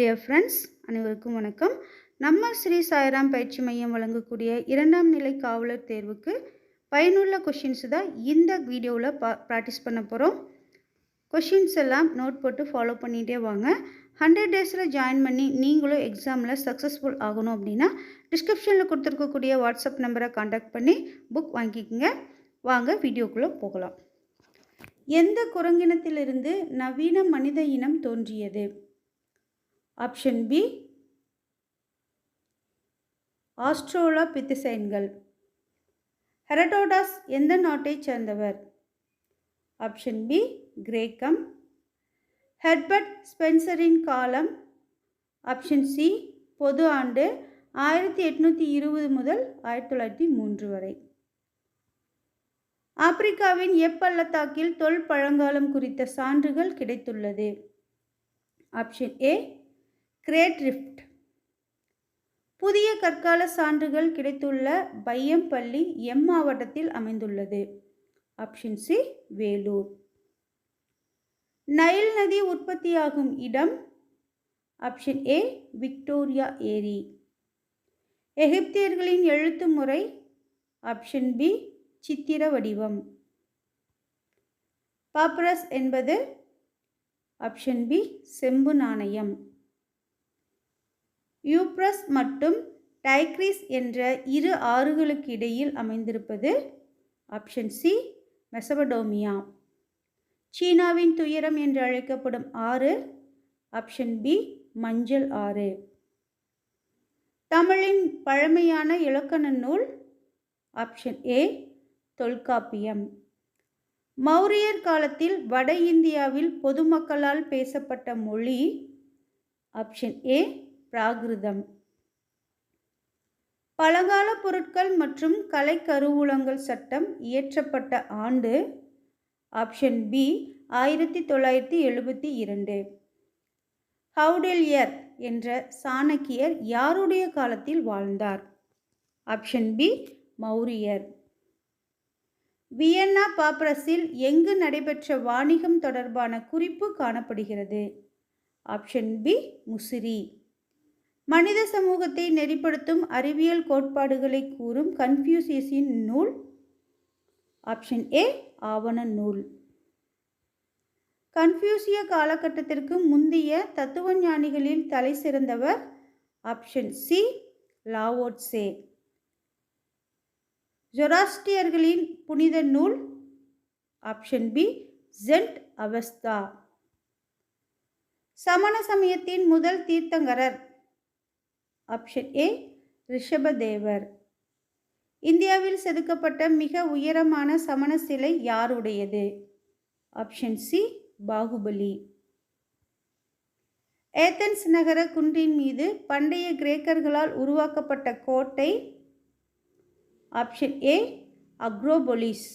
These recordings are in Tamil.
டியர் ஃப்ரெண்ட்ஸ் அனைவருக்கும் வணக்கம். நம்ம ஸ்ரீ சாய்ராம் பயிற்சி மையம் வழங்கக்கூடிய இரண்டாம் நிலை காவலர் தேர்வுக்கு பயனுள்ள கொஷின்ஸ் தான் இந்த வீடியோவில் பா ப்ராக்டிஸ் பண்ண போகிறோம் கொஷின்ஸ் எல்லாம் நோட் போட்டு ஃபாலோ பண்ணிகிட்டே வாங்க. ஹண்ட்ரட் டேஸில் ஜாயின் பண்ணி நீங்களும் எக்ஸாமில் சக்ஸஸ்ஃபுல் ஆகணும் அப்படின்னா டிஸ்கிரிப்ஷனில் கொடுத்துருக்கக்கூடிய வாட்ஸ்அப் நம்பரை காண்டாக்ட் பண்ணி புக் வாங்கிக்கோங்க. வாங்க வீடியோக்குள்ளே போகலாம். எந்த குரங்கினத்திலிருந்து நவீன மனித இனம் தோன்றியது? ஆப்ஷன் பி ஆஸ்ட்ரோலா பித்திசைன்கள் ஹெரடோடாஸ் எந்த நாட்டைச் சேர்ந்தவர்? ஆப்ஷன் பி கிரேக்கம். ஹெர்பர்ட் ஸ்பென்சரின் காலம். ஆப்ஷன் சி பொது ஆண்டு ஆயிரத்தி எட்நூற்றி இருபது முதல் ஆயிரத்தி தொள்ளாயிரத்தி மூன்று வரை. ஆப்பிரிக்காவின் எப்பள்ளத்தாக்கில் தொல் பழங்காலம் குறித்த சான்றுகள் கிடைத்துள்ளது. Option A great rift. புதிய கற்கால சான்றுகள் கிடைத்துள்ள பையம்பள்ளி எம் மாவட்டத்தில் அமைந்துள்ளது. Option C Vellore. நைல் நதி உற்பத்தியாகும் இடம். ஆப்ஷன் ஏ விக்டோரியா ஏரி. எகிப்தியர்களின் எழுத்து முறை. ஆப்ஷன் பி சித்திர வடிவம். பாப்ரஸ் என்பது. ஆப்ஷன் பி செம்பு நாணயம். யூப்ரஸ் மற்றும் டைக்ரிஸ் என்ற இரு ஆறுகளுக்கு இடையில் அமைந்திருப்பது ஆப்ஷன் சி மெசபடோமியா. சீனாவின் துயரம் என்று அழைக்கப்படும் ஆறு ஆப்ஷன் பி மஞ்சள் ஆறு. தமிழின் பழமையான இலக்கண நூல் ஆப்ஷன் ஏ தொல்காப்பியம். மௌரியர் காலத்தில் வட இந்தியாவில் பொதுமக்களால் பேசப்பட்ட மொழி ஆப்ஷன் ஏ பிராகிருதம். பழங்கால பொருட்கள் மற்றும் கலை கருவூலங்கள் சட்டம் இயற்றப்பட்ட ஆண்டு ஆப்ஷன் பி ஆயிரத்தி தொள்ளாயிரத்தி எழுபத்தி இரண்டு. ஹவுடெல்யர் என்ற சாணக்கியர் யாருடைய காலத்தில் வாழ்ந்தார்? ஆப்ஷன் பி மௌரியர். வியன்னா பாப்ரஸில் எங்கு நடைபெற்ற வாணிகம் தொடர்பான குறிப்பு காணப்படுகிறது? Option B Muziris. மனித சமூகத்தை நெறிப்படுத்தும் அறிவியல் கோட்பாடுகளை கூறும் கன்ஃபியூசியஸின் நூல் ஆப்ஷன் ஏ ஆவண நூல். கன்ஃபியூசிய காலகட்டத்திற்கு முந்தைய தத்துவ ஞானிகளில் தலை சிறந்தவர் ஆப்ஷன் சி லாவோட்சே. ஜொராஸ்டியர்களின் புனித நூல் ஆப்ஷன் பி ஜென்ட் அவஸ்தா. சமண சமயத்தின் முதல் தீர்த்தங்கரர் ஆப்ஷன் ஏ ரிஷபதேவர். இந்தியாவில் செதுக்கப்பட்ட மிக உயரமான சமண சிலை யாருடையது? Option C Baahubali. ஏத்தன்ஸ் நகர குன்றின் மீது பண்டைய கிரேக்கர்களால் உருவாக்கப்பட்ட கோட்டை ஆப்ஷன் ஏ அக்ரோபொலிஸ்.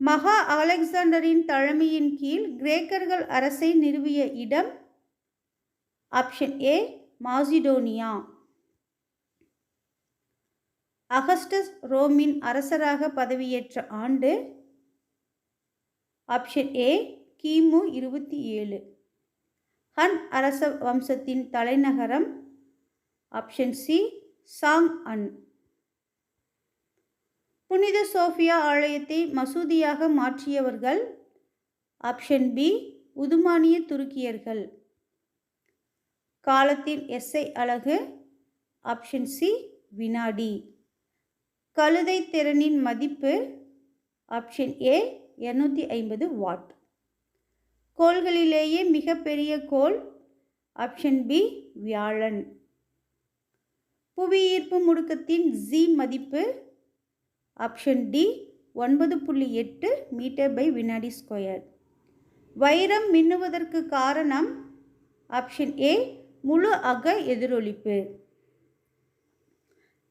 மகா அலெக்சாண்டரின் தலைமையின் கீழ் கிரேக்கர்கள் அரசை நிறுவிய இடம் ஆப்ஷன் ஏ மாசிடோனியா. அகஸ்டஸ் ரோமின் அரசராக பதவியேற்ற ஆண்டு ஆப்ஷன் ஏ கிமு இருபத்தி ஏழு. ஹன் அரச வம்சத்தின் தலைநகரம் ஆப்ஷன் சி சாங் அன். புனித சோஃபியா ஆலயத்தை மசூதியாக மாற்றியவர்கள் ஆப்ஷன் பி உதுமானிய துருக்கியர்கள். காலத்தின் எஸ்ஐ அழகு ஆப்ஷன் சி வினாடி. கழுதை திறனின் மதிப்பு ஆப்ஷன் ஏ இரநூத்தி ஐம்பது வாட் கோள்களிலேயே மிகப்பெரிய கோள் ஆப்ஷன் பி வியாழன். புவியீர்ப்பு முடுக்கத்தின் ஜி மதிப்பு ஆப்ஷன் டி ஒன்பது புள்ளி எட்டு மீட்டர் பை வினாடி ஸ்கொயர் வைரம் மின்னுவதற்கு காரணம் ஆப்ஷன் ஏ முழு அக எதிரொலிப்பு.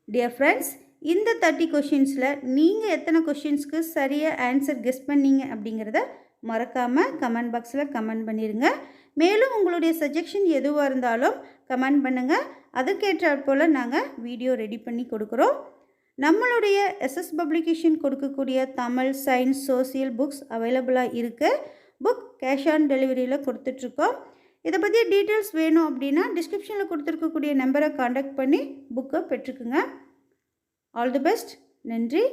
டியர் ஃப்ரெண்ட்ஸ் இந்த தேர்ட்டி கொஷின்ஸில் நீங்கள் எத்தனை கொஷின்ஸ்க்கு சரியாக ஆன்சர் கெஸ் பண்ணீங்க அப்படிங்கிறத மறக்காமல் கமெண்ட் பாக்ஸில் கமெண்ட் பண்ணிடுங்க மேலும் உங்களுடைய சஜஷன் எதுவாக இருந்தாலும் கமெண்ட் பண்ணுங்கள் அதுக்கேற்றாற் போல் நாங்கள் வீடியோ ரெடி பண்ணி கொடுக்குறோம். நம்மளுடைய எஸ்எஸ் பப்ளிகேஷன் கொடுக்கக்கூடிய தமிழ் சயின்ஸ் சோசியல் புக்ஸ் அவைலபிளாக இருக்குது புக் கேஷ் ஆன் டெலிவரியில் கொடுத்துட்ருக்கோம். இதை பற்றி டீட்டெயில்ஸ் வேணும் அப்படின்னா டிஸ்கிரிப்ஷனில் கொடுத்துருக்கக்கூடிய நம்பரை காண்டாக்ட் பண்ணி புக்கை பெற்றுக்குங்க. ஆல் தி பெஸ்ட் நன்றி.